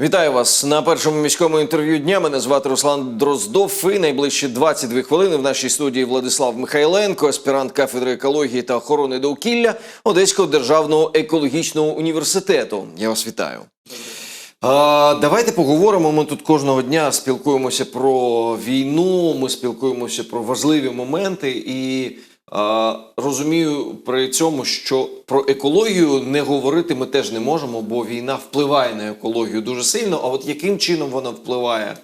Вітаю вас на першому міському інтерв'ю дня. Мене звати Руслан Дроздов. І найближчі 22 хвилини в нашій студії Владислав Михайленко, аспірант кафедри екології та охорони довкілля Одеського державного екологічного університету. Я вас вітаю. А, давайте поговоримо. Ми тут кожного дня спілкуємося про війну. Ми спілкуємося про важливі моменти і. Розумію при цьому, що про екологію не говорити ми теж не можемо, бо війна впливає на екологію дуже сильно. А от яким чином вона впливає?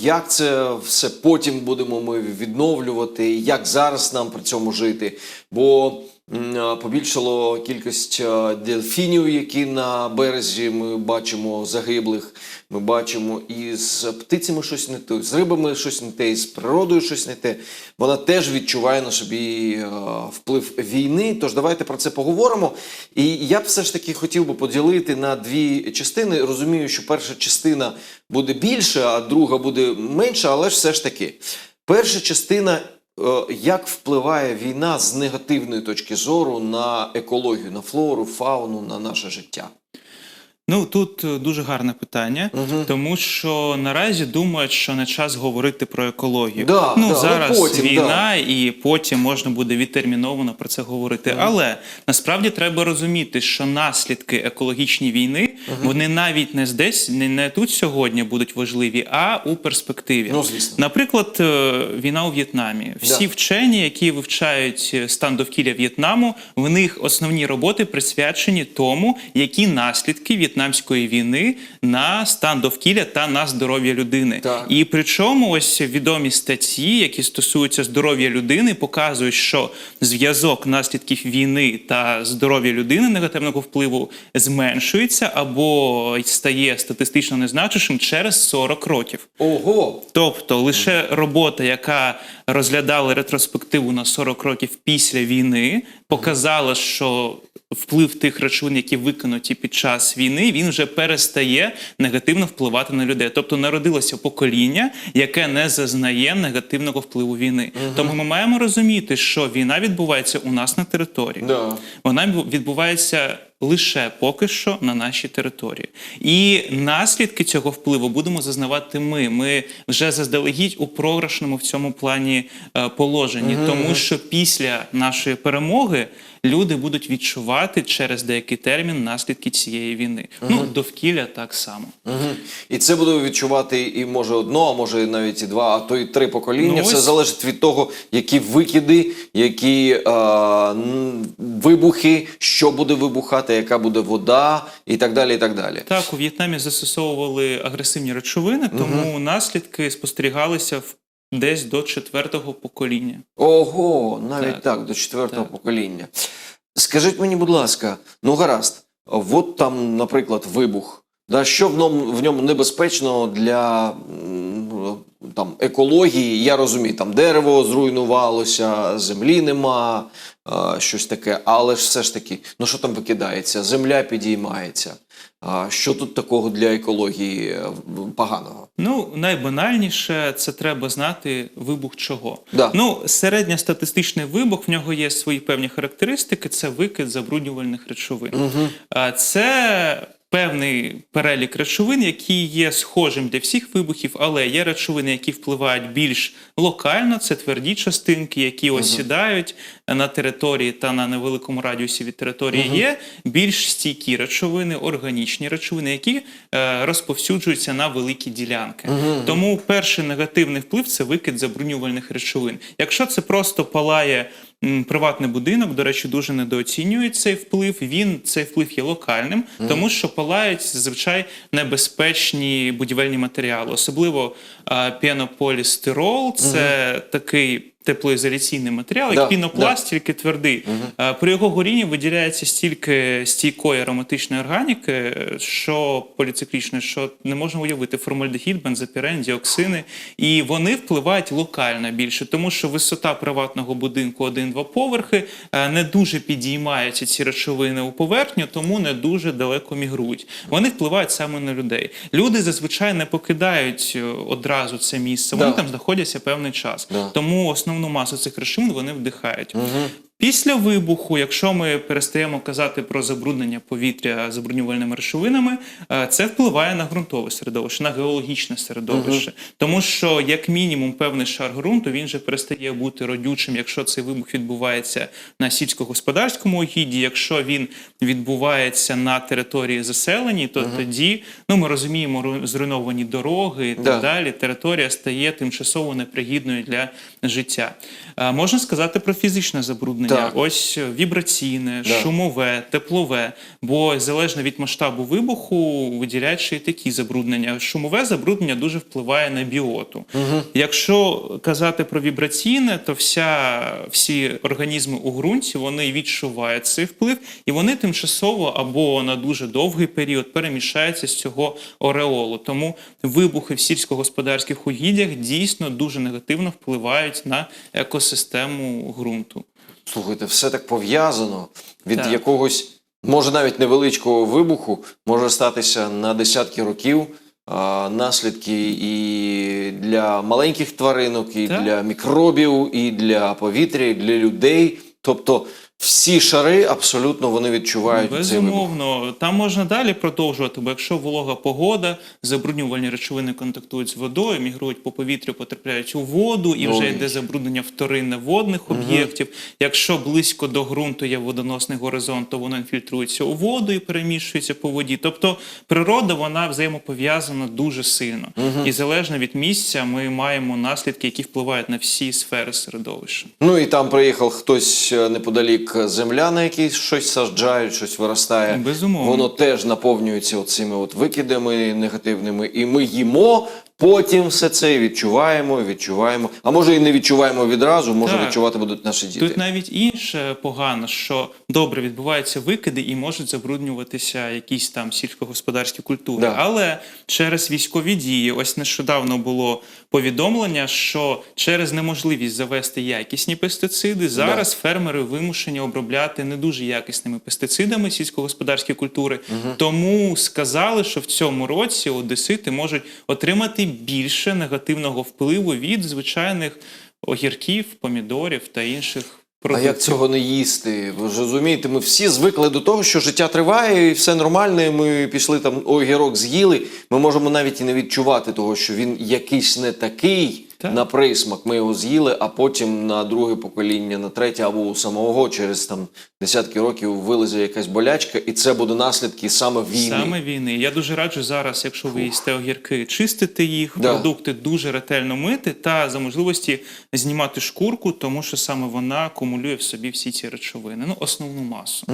Як це все потім будемо ми відновлювати? Як зараз нам при цьому жити? Бо побільшало кількість дельфінів, які на березі ми бачимо загиблих. Ми бачимо і з птицями щось не те, з рибами щось не те, і з природою щось не те. Вона теж відчуває на собі вплив війни. Тож давайте про це поговоримо. І я б все ж таки хотів би поділити на дві частини. Розумію, що перша частина буде більша, а друга буде менша, але ж все ж таки. Перша частина. Е, Як впливає війна з негативної точки зору на екологію, на флору, фауну, на наше життя? Ну тут е, дуже гарне питання, Мгм. тому що наразі думають, що не час говорити про екологію. Да, ну да, зараз ну, потім, війна, і потім можна буде відтерміновано про це говорити. Але насправді треба розуміти, що наслідки екологічної війни вони навіть не здесь, не, не тут сьогодні будуть важливі, а у перспективі. Ну, звісно. Наприклад, е, війна у В'єтнамі. Всі Да. вчені, які вивчають е, стан довкілля В'єтнаму, в них основні роботи присвячені тому, які наслідки в'єтнамської війни на стан довкілля та на здоров'я людини. Так. І причому ось відомі статті, які стосуються здоров'я людини, показують, що зв'язок наслідків війни та здоров'я людини негативного впливу зменшується або стає статистично незначущим через 40 років. Ого! Тобто лише робота, яка розглядала ретроспективу на 40 років після війни, показала, що вплив тих речовин, які викинуті під час війни, він вже перестає негативно впливати на людей. Тобто народилося покоління, яке не зазнає негативного впливу війни. Тому ми маємо розуміти, що війна відбувається у нас на території. Да. Вона відбувається лише поки що на нашій території. І наслідки цього впливу будемо зазнавати ми. Ми вже заздалегідь у програшному в цьому плані е, положенні, тому що після нашої перемоги люди будуть відчувати через деякий термін наслідки цієї війни. Ну, довкілля так само. Угу. І це буде відчувати і може одно, а може навіть і два, а то і три покоління. Ну, Все ось. залежить від того, які викиди, які е, вибухи, що буде вибухати, яка буде вода, і так далі. І так далі. Так, у В'єтнамі застосовували агресивні речовини, тому наслідки спостерігалися в десь до четвертого покоління. Ого, навіть так, Так. до четвертого Так. покоління. Скажіть мені, будь ласка, ну гаразд, от там, наприклад, вибух. Да, що в ньому, в ньому небезпечно для там, екології? Я розумію, там дерево зруйнувалося, землі нема, а, щось таке, але ж все ж таки, ну що там викидається? Земля підіймається. А, що тут такого для екології е, поганого? Ну, найбанальніше це треба знати вибух чого. Да. Ну, середньостатистичний вибух в нього є свої певні характеристики. Це викид забруднювальних речовин. Угу. Це певний перелік речовин, які є схожим для всіх вибухів, але є речовини, які впливають більш локально. Це тверді частинки, які осідають на території та на невеликому радіусі від території. Є більш стійкі речовини, органічні речовини, які е, розповсюджуються на великі ділянки. Тому перший негативний вплив це викид забруднювальних речовин. Якщо це просто палає приватний будинок, до речі, дуже недооцінюють цей вплив. Він цей вплив є локальним, тому що палають зазвичай небезпечні будівельні матеріали, особливо пінополістирол. Це такий. Теплоізоляційний матеріал, як Да, пінопласт, тільки твердий. А, При його горінні виділяється стільки стійкої ароматичної органіки, що поліциклічної, що не можна уявити формальдегід, бензопірен, діоксини. І вони впливають локально більше, тому що висота приватного будинку 1-2 поверхи е, не дуже підіймаються ці речовини у поверхню, тому не дуже далеко мігрують. Вони впливають саме на людей. Люди зазвичай не покидають е, одразу це місце. Вони Да. там знаходяться певний час. Да. Тому основну масу цих речовин вони вдихають. Після вибуху, якщо ми перестаємо казати про забруднення повітря забруднювальними речовинами, е, це впливає на ґрунтове середовище, на геологічне середовище. Тому що, як мінімум, певний шар ґрунту він вже перестає бути родючим, якщо цей вибух відбувається на сільськогосподарському угідді. Якщо він відбувається на території заселені, то тоді ну ми розуміємо ру- зруйновані дороги і так Да. далі. Територія стає тимчасово непригідною для життя. Можна сказати про фізичне забруднення. Так. Ось е, вібраційне, Да. шумове, теплове. Бо залежно від масштабу вибуху виділяють ще й такі забруднення. Шумове забруднення дуже впливає на біоту. Якщо казати про вібраційне, то вся, всі організми у ґрунті вони відчувають цей вплив, і вони тимчасово або на дуже довгий період перемішаються з цього ореолу. Тому вибухи в сільськогосподарських угіддях дійсно дуже негативно впливають на екосистему ґрунту. Слухайте, все так пов'язано від Так. якогось, може навіть невеличкого вибуху, може статися на десятки років. а, Наслідки і для маленьких тваринок, і Так. для мікробів, і для повітря, і для людей. Тобто всі шари абсолютно вони відчувають цей вибух. Безумовно, там можна далі продовжувати, бо якщо волога погода, забруднювальні речовини контактують з водою, мігрують по повітрю, потрапляють у воду, і вже йде забруднення вторинне водних об'єктів. Якщо близько до ґрунту є водоносний горизонт, то воно інфільтрується у воду і переміщується по воді. Тобто природа вона взаємопов'язана дуже сильно. І залежно від місця, ми маємо наслідки, які впливають на всі сфери середовища. Ну і там приїхав хтось е, земля, на якій щось саджають, щось виростає. Безумовно. Воно теж наповнюється оцими от викидами негативними, і ми їмо. Потім все це відчуваємо, відчуваємо. А може і не відчуваємо відразу, може Так. відчувати будуть наші діти. Тут навіть інше погано, що добре відбуваються викиди і можуть забруднюватися якісь там сільськогосподарські культури. Да. Але через військові дії, ось нещодавно було повідомлення, що через неможливість завести якісні пестициди, зараз фермери вимушені обробляти не дуже якісними пестицидами сільськогосподарські культури. Тому сказали, що в цьому році одесити можуть отримати більше негативного впливу від звичайних огірків, помідорів та інших А як цього не їсти? Ви ж розумієте, ми всі звикли до того, що життя триває, і все нормально. і Ми пішли там огірок з'їли. Ми можемо навіть і не відчувати того, що він якийсь не такий Так. на присмак. Ми його з'їли, а потім на друге покоління, на третє або у самого через там десятки років вилезе якась болячка, і це буде наслідки саме війни. Саме війни. Я дуже раджу зараз, якщо ви їсте огірки, чистити їх, Да. продукти дуже ретельно мити та за можливості знімати шкурку, тому що саме вона акумулює в собі всі ці речовини, ну основну масу.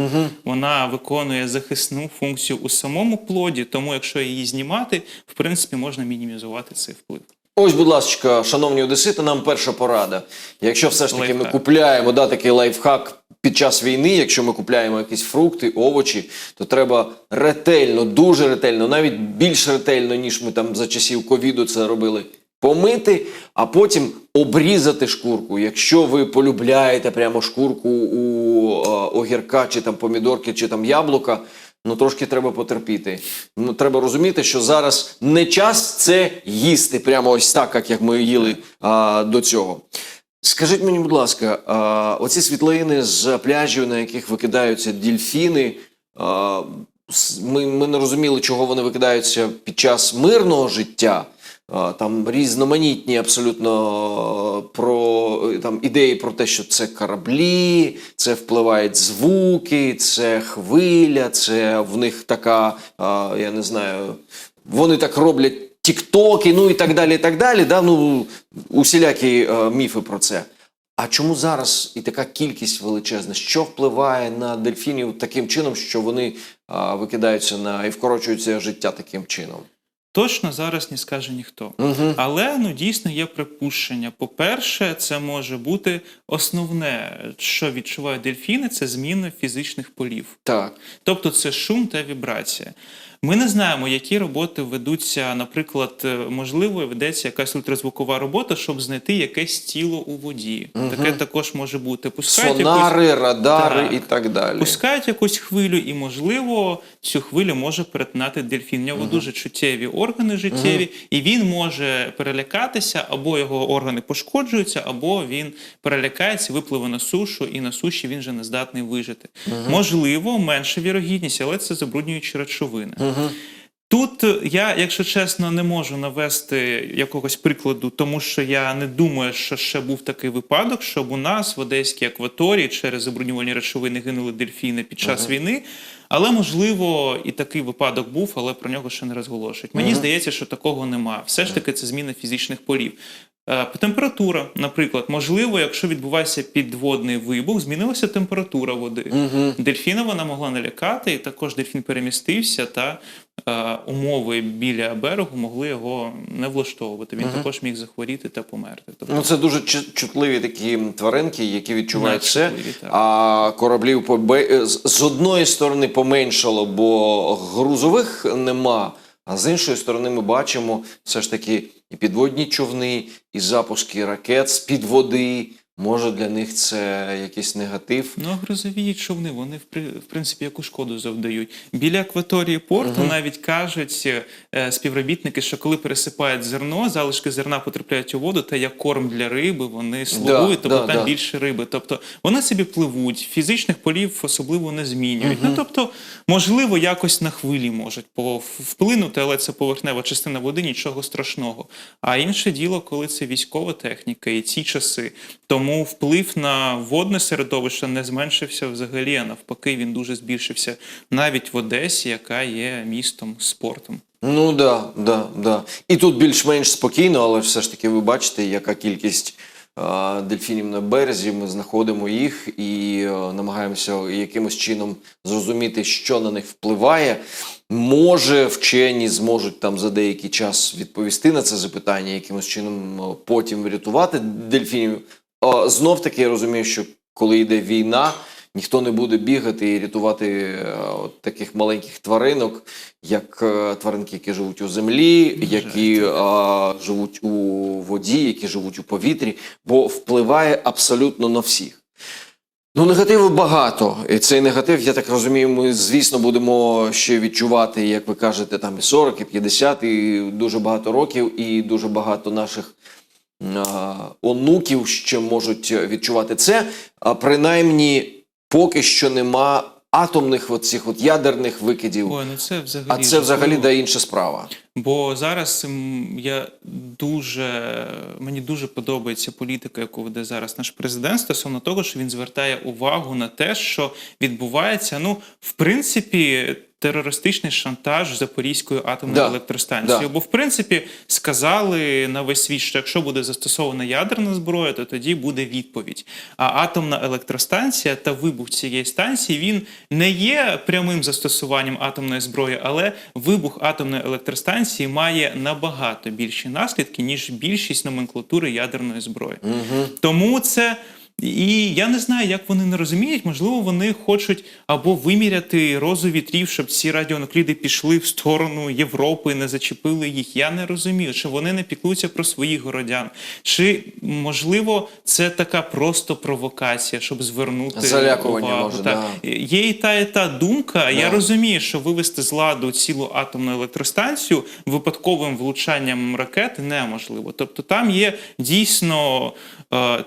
Вона виконує захисну функцію у самому плоді, тому якщо її знімати, в принципі можна мінімізувати цей вплив. Ось, будь ласка, шановні одесити, нам перша порада. Якщо все ж таки ми купляємо да, такий лайфхак під час війни, якщо ми купляємо якісь фрукти, овочі, то треба ретельно, дуже ретельно, навіть більш ретельно, ніж ми там за часів ковіду це робили. Помити, а потім обрізати шкурку. Якщо ви полюбляєте прямо шкурку у е, огірка, чи там помідорки, чи там яблука, ну трошки треба потерпіти. Ну треба розуміти, що зараз не час це їсти прямо ось так, як ми їли а, до цього. Скажіть мені, будь ласка, а, оці світлини з пляжів, на яких викидаються дільфіни, а, ми, ми не розуміли, чого вони викидаються під час мирного життя. Там різноманітні абсолютно е, про е, там ідеї про те, що це кораблі, це впливають звуки, це хвиля, це в них така, я не знаю, вони так роблять тіктоки, ну і так далі. і так далі. Да? Ну, усілякі е, міфи про це. А чому зараз і така кількість величезна? Що впливає на дельфінів таким чином, що вони викидаються на і вкорочуються життя таким чином? Точно зараз не скаже ніхто. Угу. Але ну дійсно є припущення. По-перше, це може бути основне, що відчувають дельфіни, це зміна фізичних полів. Так. Тобто це шум та вібрація. Ми не знаємо, які роботи ведуться, наприклад, е, можливо, ведеться якась ультразвукова робота, щоб знайти якесь тіло у воді. Таке також може бути. Пускають якусь- радари Так. і так далі. Пускають якусь хвилю, і, можливо, цю хвилю може перетинати дельфін. У нього дуже чуттєві органи життєві, і він може перелякатися, або його органи пошкоджуються, або він перелякається, випливе на сушу, і на суші він вже не здатний вижити. Можливо, менша вірогідність, але це забруднюючі речовини. Тут е, я, якщо чесно, не можу навести якогось прикладу, тому що я не думаю, що ще був такий випадок, щоб у нас в Одеській акваторії через забруднювальні речовини гинули дельфіни під час війни. Але можливо і такий випадок був, але про нього ще не розголошують. Мені здається, що такого нема. Все ж таки, це зміна фізичних полів. Е, Температура, наприклад, можливо, якщо відбувається підводний вибух, змінилася температура води. Дельфіна вона могла налякати, і також дельфін перемістився, та е, умови біля берегу могли його не влаштовувати. Він також міг захворіти та померти. Тобто, Ну, це дуже чутливі такі тваринки, які відчувають все. А кораблів побе... з одної сторони поменшало, бо грузових нема. А з іншої сторони, ми бачимо все ж таки і підводні човни, і запуски ракет з під води. Може для них це якийсь негатив. Ну, а грузові човни, вони в принципі яку шкоду завдають. Біля акваторії порту навіть кажуть е, співробітники, що коли пересипають зерно, залишки зерна потрапляють у воду, та як корм для риби, вони слугують, тобто да, там да. більше риби. Тобто вони собі пливуть, фізичних полів особливо не змінюють. Ну тобто, можливо, якось на хвилі можуть вплинути, але це поверхнева частина води, нічого страшного. А інше діло, коли це військова техніка і ці часи. Тому вплив на водне середовище не зменшився взагалі, а навпаки, він дуже збільшився навіть в Одесі, яка є містом спортом. Ну да, да, да. І тут більш-менш спокійно, але все ж таки ви бачите, яка кількість дельфінів на березі. Ми знаходимо їх і намагаємося якимось чином зрозуміти, що на них впливає. Може, вчені зможуть там за деякий час відповісти на це запитання, якимось чином потім врятувати дельфінів. Е, Знов таки я розумію, що коли йде війна, ніхто не буде бігати і рятувати е, от таких маленьких тваринок, як е, тваринки, які живуть у землі, які е, живуть у воді, які живуть у повітрі, бо впливає абсолютно на всіх. Ну, негативу багато. І цей негатив, я так розумію, ми, звісно, будемо ще відчувати, як ви кажете, там і 40, і 50, і дуже багато років, і дуже багато наших а, онуків ще можуть відчувати це. А принаймні, поки що нема атомних от цих от ядерних викидів. Ой, ну це взагалі а це взагалі да інша справа. Бо зараз я дуже мені дуже подобається політика, яку веде зараз наш президент, стосовно того, що він звертає увагу на те, що відбувається. Ну, в принципі, терористичний шантаж Запорізькою атомною Да, електростанцією. да. Бо, в принципі, сказали на весь світ, що якщо буде застосована ядерна зброя, то тоді буде відповідь. А атомна електростанція та вибух цієї станції він не є прямим застосуванням атомної зброї, але вибух атомної електростанції має набагато більші наслідки, ніж більшість номенклатури ядерної зброї. Тому це. І я не знаю, як вони не розуміють. Можливо, вони хочуть або виміряти розу вітрів, щоб ці радіонукліди пішли в сторону Європи, не зачепили їх. Я не розумію, чи вони не піклуються про своїх городян, чи можливо це така просто провокація, щоб звернути Залякування, увагу. може, Так. Є і та, і та думка. Я розумію, що вивести з ладу цілу атомну електростанцію випадковим влучанням ракети неможливо. Тобто там є дійсно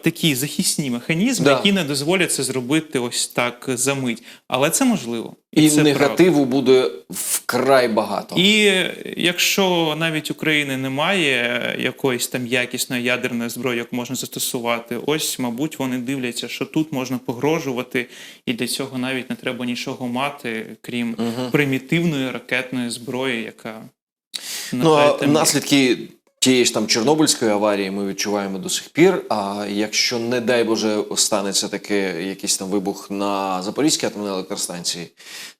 такі захисні механізми, Да. які не дозволять це зробити ось так за мить. Але це можливо. І це негативу буде вкрай багато. і якщо навіть України немає якоїсь там якісної ядерної зброї, яку можна застосувати, ось, мабуть, вони дивляться, що тут можна погрожувати, і для цього навіть не треба нічого мати, крім примітивної ракетної зброї, яка Ну, а наслідки тієї ж там Чорнобильської аварії ми відчуваємо до сих пір. А якщо, не дай Боже, станеться таке якийсь там вибух на Запорізькій атомній електростанції,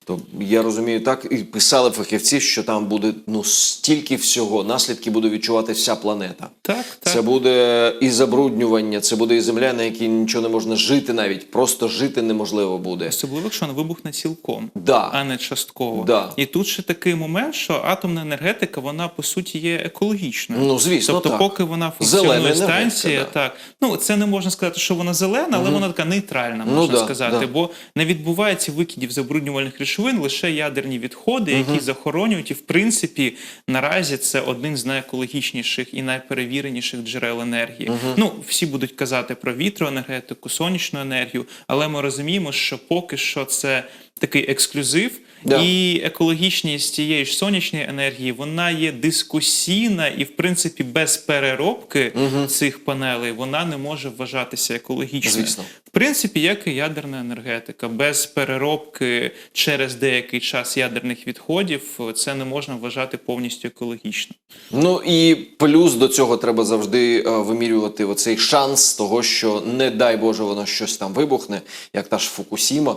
То я розумію так, і писали фахівці, що там буде ну стільки всього, наслідки буде відчувати вся планета. Так, так. Це буде і забруднювання, це буде і земля, на якій нічого не можна жити навіть. Просто жити неможливо буде. Особливо, якщо вона вибухне цілком, Да. а не частково. Да. І тут ще такий момент, що атомна енергетика, вона по суті є екологічною. Ну, звісно, тобто, так. поки вона функціонує станція, да. так ну це не можна сказати, що вона зелена, але вона така нейтральна, Ну, можна да, сказати. да. Бо не відбувається викидів забруднювальних речовин, лише ядерні відходи, які захоронюють. І в принципі, наразі це один з найекологічніших і найперевіреніших джерел енергії. Ну всі будуть казати про вітроенергетику, сонячну енергію, але ми розуміємо, що поки що це такий ексклюзив. Да. І екологічність цієї ж сонячної енергії вона є дискусійна, і в принципі без переробки цих панелей вона не може вважатися екологічною. Звісно. В принципі, як і ядерна енергетика, без переробки через деякий час ядерних відходів це не можна вважати повністю екологічним. Ну і плюс до цього треба завжди е, вимірювати оцей шанс того, що не дай Боже, воно щось там вибухне, як та ж Фукусіма,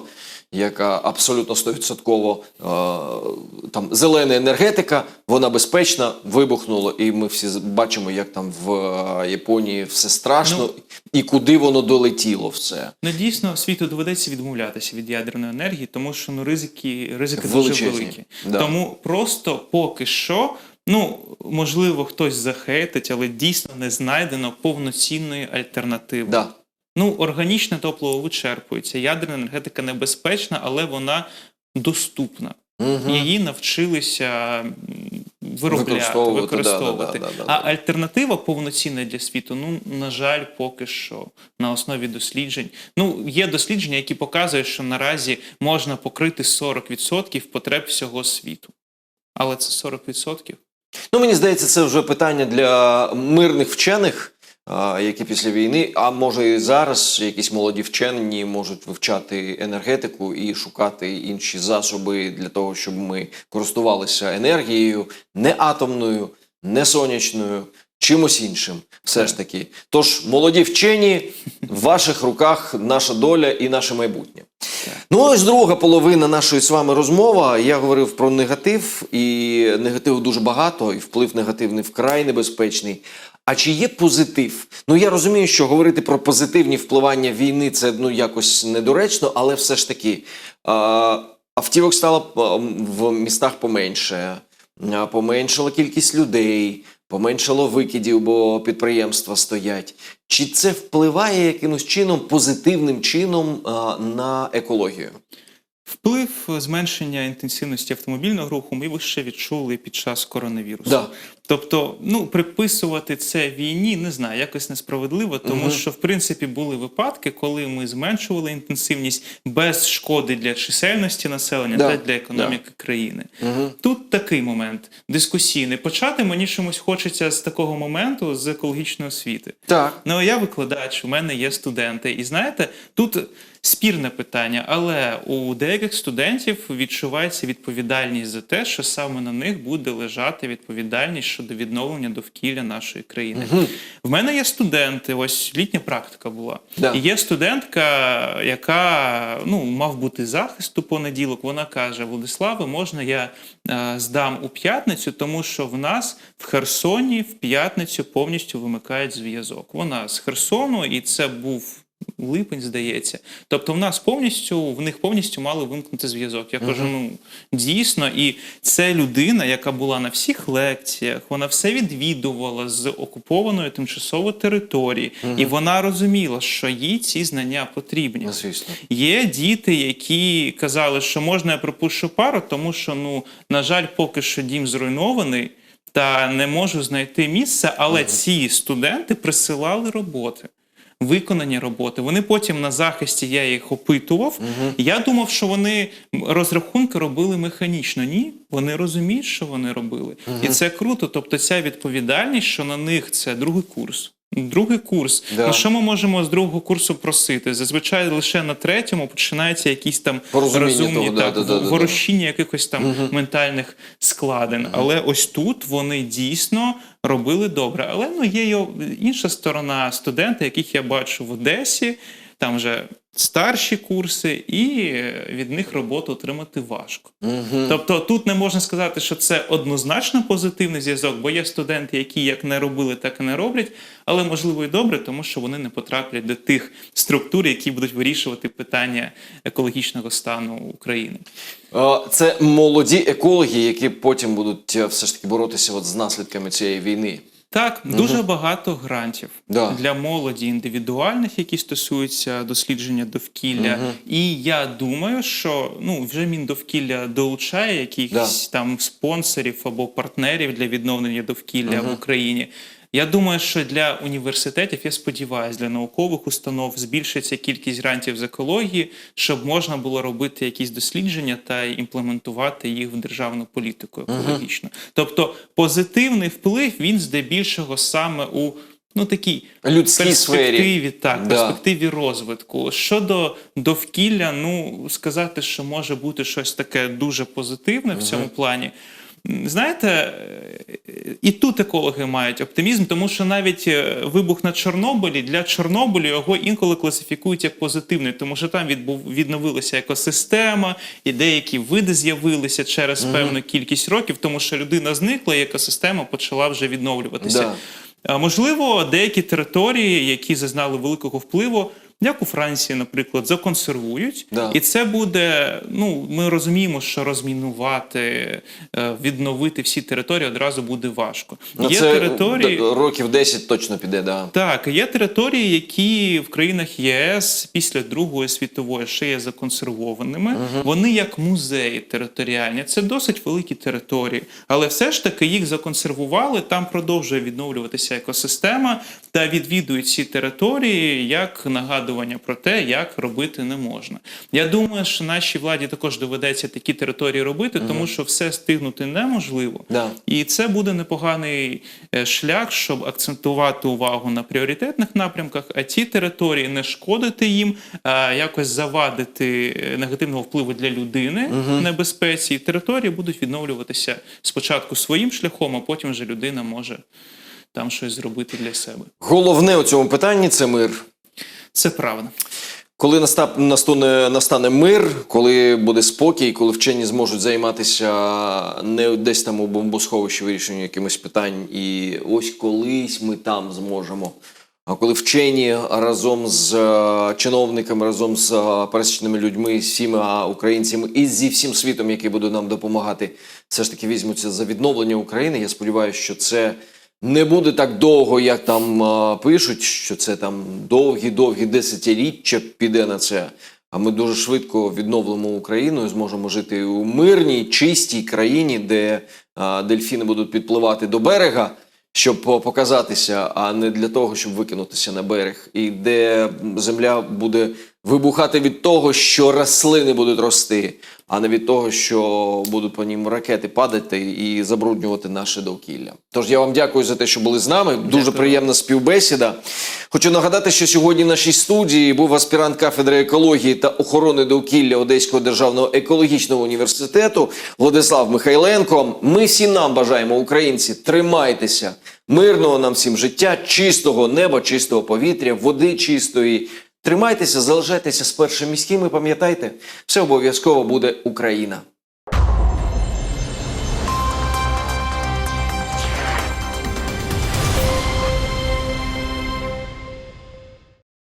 яка абсолютно стовідсотково е, там зелена енергетика, вона безпечна, вибухнула, і ми всі бачимо, як там в е, Японії все страшно, Ну, і куди воно долетіло все. Ну дійсно світу доведеться відмовлятися від ядерної енергії, тому що ну ризики, ризики дуже великі. да. Тому просто поки що. Ну, можливо, хтось захейтить, але дійсно не знайдено повноцінної альтернативи. Да. Ну, органічне топливо вичерпується. Ядерна енергетика небезпечна, але вона доступна. Угу. Її навчилися виробляти, Використовувати, використовувати. да, да, да, да, а альтернатива повноцінна для світу, ну, на жаль, поки що на основі досліджень. Ну, є дослідження, які показують, що наразі можна покрити 40% потреб всього світу. Але це 40%. Ну, мені здається, це вже питання для мирних вчених, які після війни, а може і зараз якісь молоді вчені можуть вивчати енергетику і шукати інші засоби для того, щоб ми користувалися енергією не атомною, не сонячною, чимось іншим. Все ж таки. Тож, молоді вчені, в ваших руках наша доля і наше майбутнє. Ну, ось друга половина нашої з вами розмови. Я говорив про негатив, і негативу дуже багато, і вплив негативний вкрай небезпечний. А чи є позитив? Ну я розумію, що говорити про позитивні впливання війни це ну якось недоречно, але все ж таки а, автівок стало в містах поменше, поменшала кількість людей, поменшало викидів, бо підприємства стоять. Чи це впливає якимось чином, позитивним чином а, на екологію? Вплив зменшення інтенсивності автомобільного руху ми ще відчули під час коронавірусу. Да. Тобто, ну приписувати це війні не знаю, якось несправедливо, тому що в принципі були випадки, коли ми зменшували інтенсивність без шкоди для чисельності населення Да, та для економіки країни. Угу. Тут такий момент дискусійний. Почати мені чомусь хочеться з такого моменту з екологічної освіти. Так. Ну, я викладач, у мене є студенти. І знаєте, тут спірне питання, але у деяких студентів відчувається відповідальність за те, що саме на них буде лежати відповідальність щодо відновлення довкілля нашої країни. В мене є студенти, ось літня практика була. Да. І є студентка, яка ну, мав бути захист у понеділок. Вона каже: Владиславе, можна я е, здам у п'ятницю, тому що в нас в Херсоні в п'ятницю повністю вимикають зв'язок. Вона з Херсону, і це був. Липень, здається. Тобто в нас повністю, в них повністю мали вимкнути зв'язок. Я кажу, ну дійсно, і це людина, яка була на всіх лекціях, вона все відвідувала з окупованої тимчасово території, і вона розуміла, що їй ці знання потрібні. Ну, звісно. Є діти, які казали, що можна я пропущу пару, тому що, ну, на жаль, поки що дім зруйнований. Та не можу знайти місце, але ці студенти присилали роботи, виконані роботи. Вони потім на захисті я їх опитував. Я думав, що вони розрахунки робили механічно. Ні, вони розуміють, що вони робили. І це круто. Тобто, ця відповідальність, що на них це другий курс. Другий курс. Да. Ну що ми можемо з другого курсу просити? Зазвичай лише на третьому починається якісь там розумні того, так, да, да, да, да. якихось там ментальних складин. Але ось тут вони дійсно робили добре. Але ну є інша сторона студенти, яких я бачу в Одесі. Там вже старші курси, і е, від них роботу отримати важко. Мгм. Тобто тут не можна сказати, що це однозначно позитивний зв'язок, бо є студенти, які як не робили, так і не роблять, але можливо і добре, тому що вони не потраплять до тих структур, які будуть вирішувати питання екологічного стану України. Е, Це молоді екологи, які потім будуть е, все ж таки боротися от з наслідками цієї війни. Так, дуже багато грантів Да. для молоді індивідуальних, які стосуються дослідження довкілля. І я думаю, що ну вже Міндовкілля долучає якихось там спонсорів або партнерів для відновлення довкілля в Україні. Я думаю, що для університетів, я сподіваюся, для наукових установ збільшиться кількість грантів з екології, щоб можна було робити якісь дослідження та імплементувати їх в державну політику екологічну. Тобто позитивний вплив він здебільшого саме у ну такій Людській сфері. перспективі, так, Да. перспективі розвитку. Щодо довкілля, ну сказати, що може бути щось таке дуже позитивне в цьому плані. Знаєте, е, і тут екологи мають оптимізм, тому що навіть е, вибух на Чорнобилі для Чорнобилю його інколи класифікують як позитивний, тому що там відбув відновилася екосистема, і деякі види з'явилися через певну кількість років, тому що людина зникла, і екосистема почала вже відновлюватися. Да. Можливо, деякі території, які зазнали великого впливу, як у Франції, наприклад, законсервують, Да. і це буде. Ну, ми розуміємо, що розмінувати, е, відновити всі території одразу буде важко. Ну, Є це території. років 10 точно піде, да. Так, є території, які в країнах ЄС після Другої світової ще є законсервованими. Вони як музеї територіальні. Це досить великі території, але все ж таки їх законсервували. Там продовжує відновлюватися екосистема та відвідують ці території як нагадування про те, як робити не можна. Я думаю, що нашій владі також доведеться такі території робити, тому що все стигнути неможливо. Да. І це буде непоганий е, шлях, щоб акцентувати увагу на пріоритетних напрямках, а ті території не шкодити їм, а якось завадити е, негативного впливу для людини в небезпеці. І території будуть відновлюватися спочатку своїм шляхом, а потім вже людина може там щось зробити для себе. Головне у цьому питанні це мир. Це правда. Коли настане, настане мир, коли буде спокій, коли вчені зможуть займатися не десь там у бомбосховищі вирішенням якимось питань, і ось колись ми там зможемо. А коли вчені разом з чиновниками, разом з пересічними людьми, всіма українцями і зі всім світом, який буде нам допомагати, все ж таки візьмуться за відновлення України. Я сподіваюся, що це не буде так довго, як там е, пишуть, що це там довгі-довгі десятиріччя піде на це. А ми дуже швидко відновимо Україну і зможемо жити у мирній, чистій країні, де е, дельфіни будуть підпливати до берега, щоб показатися, а не для того, щоб викинутися на берег, і де земля буде вибухати від того, що рослини будуть рости, а не від того, що будуть по ним ракети падати і забруднювати наше довкілля. Тож я вам дякую за те, що були з нами. Дуже приємна співбесіда. Хочу нагадати, що сьогодні в нашій студії був аспірант кафедри екології та охорони довкілля Одеського державного екологічного університету Владислав Михайленко. Ми всім нам бажаємо, українці, тримайтеся мирного нам всім життя, чистого неба, чистого повітря, води чистої. Тримайтеся, залишайтеся з першим міським і пам'ятайте, все обов'язково буде Україна.